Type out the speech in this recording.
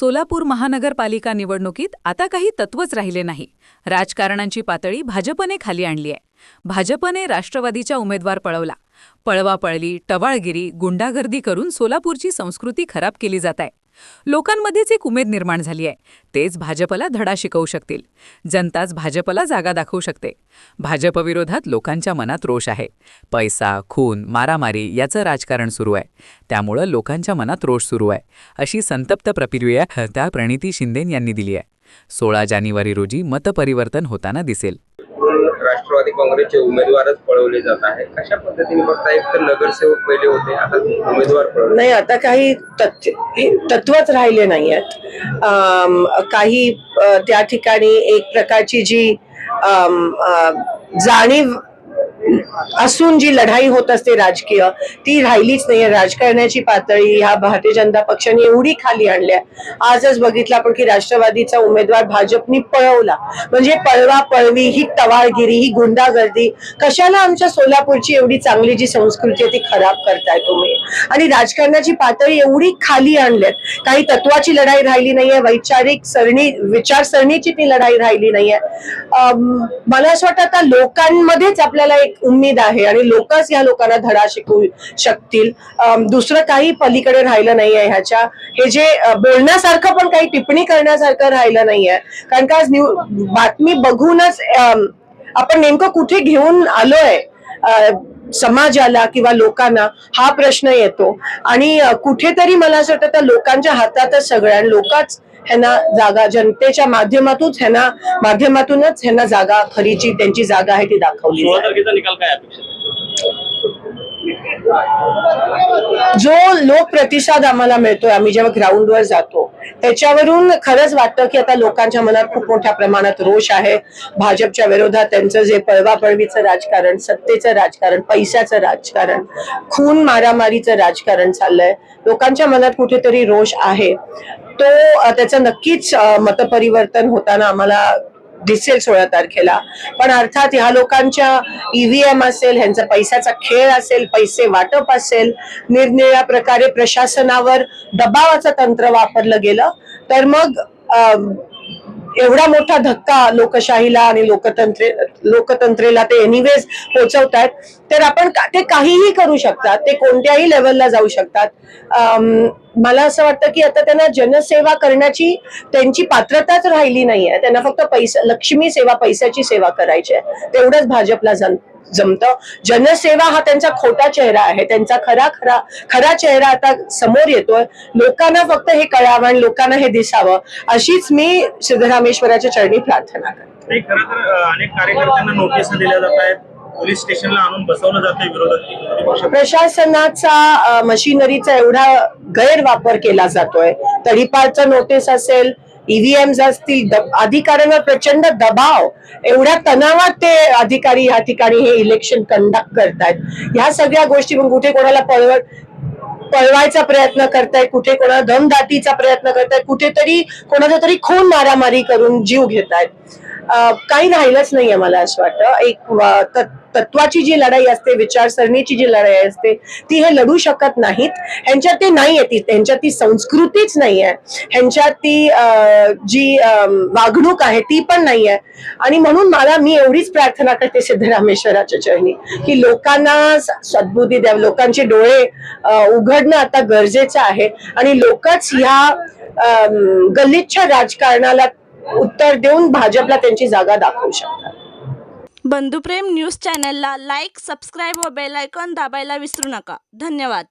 सोलापूर महानगरपालिका निवडणुकीत आता काही तत्वच राहिले नाही. राजकारणांची पातळी भाजपने खाली आणली आहे. भाजपने राष्ट्रवादीच्या उमेदवार पळवला. पळवापळली टवाळगिरी गुंडागर्दी करून सोलापूरची संस्कृती खराब केली जात आहे. लोकांमध्येच एक उमेद निर्माण झाली आहे. तेच भाजपला धडा शिकवू शकतील. जनताच भाजपला जागा दाखवू शकते. भाजपविरोधात लोकांच्या मनात रोष आहे. पैसा खून मारामारी याचं राजकारण सुरू आहे. त्यामुळं लोकांच्या मनात रोष सुरू आहे अशी संतप्त प्रतिक्रिया त्या प्रणिती शिंदेन यांनी दिली आहे. सोळा जानेवारी रोजी मतपरिवर्तन होताना दिसेल. काँग्रेसचे उमेदवारच पळवले जात आहे कशा पद्धतीने बघता एक तर नगरसेवक पहिले होते आता उमेदवार पळवले नाही आता काही तथ्य हे तत्वच राहिले नाही आहेत काही त्या ठिकाणी एक प्रकारची जी जाणीव असून जी लढाई होत असते राजकीय ती राहिलीच नाहीये. राजकारणाची पातळी ह्या भारतीय जनता पक्षाने एवढी खाली आणल्या आजच बघितलं आपण की राष्ट्रवादीचा उमेदवार भाजपनी पळवला. म्हणजे पळवा पळवी ही टवाळगिरी ही गुंडागर्दी कशाला आमच्या सोलापूरची एवढी चांगली जी संस्कृती आहे ती खराब करताय तुम्ही? आणि राजकारणाची पातळी एवढी खाली आणल्यात. काही तत्वाची लढाई राहिली नाहीये वैचारिक सरणी विचारसरणीची ती लढाई राहिली नाहीये. मला असं वाटतं आता लोकांमध्येच आपल्याला एक उम्मीद आहे आणि लोकच या लोकांना धडा शिकवू शकतील. दुसरं काही पलीकडे राहिलं नाहीये ह्याच्या. हे जे बोलण्यासारखं पण काही टिप्पणी करण्यासारखं राहिलं नाहीये. कारण का आज न्यू बातमी बघूनच आपण नेमकं कुठे घेऊन आलोय? समाजाला किंवा लोकांना हा प्रश्न येतो. आणि कुठेतरी मला असं वाटतं त्या लोकांच्या हातातच सगळ्या लोकच ह्यांना जागा जनतेच्या माध्यमातून ह्यांना माध्यमातूनच ह्यांना जागा खरीची त्यांची जागा आहे ती दाखवली निकाल काय अपेक्षा जो लोक प्रतिसाद आम्हाला मिळतोय आम्ही जेव्हा ग्राउंडवर जातो त्याच्यावरून खरंच वाटतं की आता लोकांच्या मनात खूप मोठ्या प्रमाणात रोष आहे. भाजपच्या विरोधात त्यांचं जे पळवापळवीचं राजकारण सत्तेचं राजकारण पैशाचं राजकारण खून मारामारीचं राजकारण चाललंय लोकांच्या मनात कुठेतरी रोष आहे. तो त्याचं नक्कीच मतपरिवर्तन होताना आम्हाला दिसेल सोळा तारखेला. पण अर्थात ह्या लोकांच्या ईव्हीएम असेल ह्यांचा पैशाचा खेळ असेल पैसे वाटप असेल निरनिळ्या प्रकारे प्रशासनावर दबावाचं तंत्र वापरलं गेलं. तर मग एवढा मोठा धक्का लोकशाहीला आणि लोकतंत्रे लोकतंत्रेला ते एनिवेज पोहोचवतात तर आपण का- ते काहीही करू शकतात ते कोणत्याही लेवलला जाऊ शकतात. मला असं वाटतं की आता त्यांना जनसेवा करण्याची त्यांची पात्रताच राहिली नाहीये. त्यांना फक्त पैसा लक्ष्मी सेवा पैशाची सेवा करायची आहे. तेवढंच भाजपला जम जमतं. जनसेवा हा त्यांचा खोटा चेहरा आहे. त्यांचा खरा खरा खरा चेहरा आता समोर येतोय. लोकांना फक्त हे कळावं आणि लोकांना हे दिसावं. अशीच मी सिद्धरामेश्वराच्या चरणी प्रार्थना करते. खरं तर अनेक कार्यकर्त्यांना नोटीस दिल्या जात आहेत. पोलीस स्टेशनला आणून बसवलं जातंय विरोधात प्रशासनाचा मशिनरीचा एवढा गैरवापर केला जातोय. तडीपारचं नोटीस असेल ईव्हीएम्स असतील अधिकाऱ्यांवर प्रचंड दबाव. एवढ्या तणावात ते अधिकारी या ठिकाणी हे इलेक्शन कंडक्ट करतायत. ह्या सगळ्या गोष्टी पण कुठे कोणाला पळवत पळवायचा प्रयत्न करतायत कुठे कोणाला दमदाटीचा प्रयत्न करतायत कुठेतरी कोणाचा तरी खून मारामारी करून जीव घेतायत. काही राहिलंच नाहीये मला असं वाटतं. एक त- तत्वाची जी लढाई असते विचारसरणीची जी लढाई असते ती हे लढू शकत नाहीत. ह्यांच्यात ते नाहीये ती ह्यांच्यात ती संस्कृतीच नाहीये. ह्यांच्यात ती जी वागणूक आहे ती पण नाहीये. आणि म्हणून मला मी एवढीच प्रार्थना करते सिद्धरामेश्वराच्या चरणी की लोकांना सद्बुद्धी द्यावी लोकांचे डोळे उघडणं आता गरजेचं आहे. आणि लोकच ह्या गल्लीच्या गलिच्छ राजकारणाला उत्तर देऊन भाजपला त्यांची जागा दाखवू शकतात. बंधुप्रेम न्यूज चॅनलला लाईक सबस्क्राईब व बेलायकॉन दाबायला विसरू नका. धन्यवाद.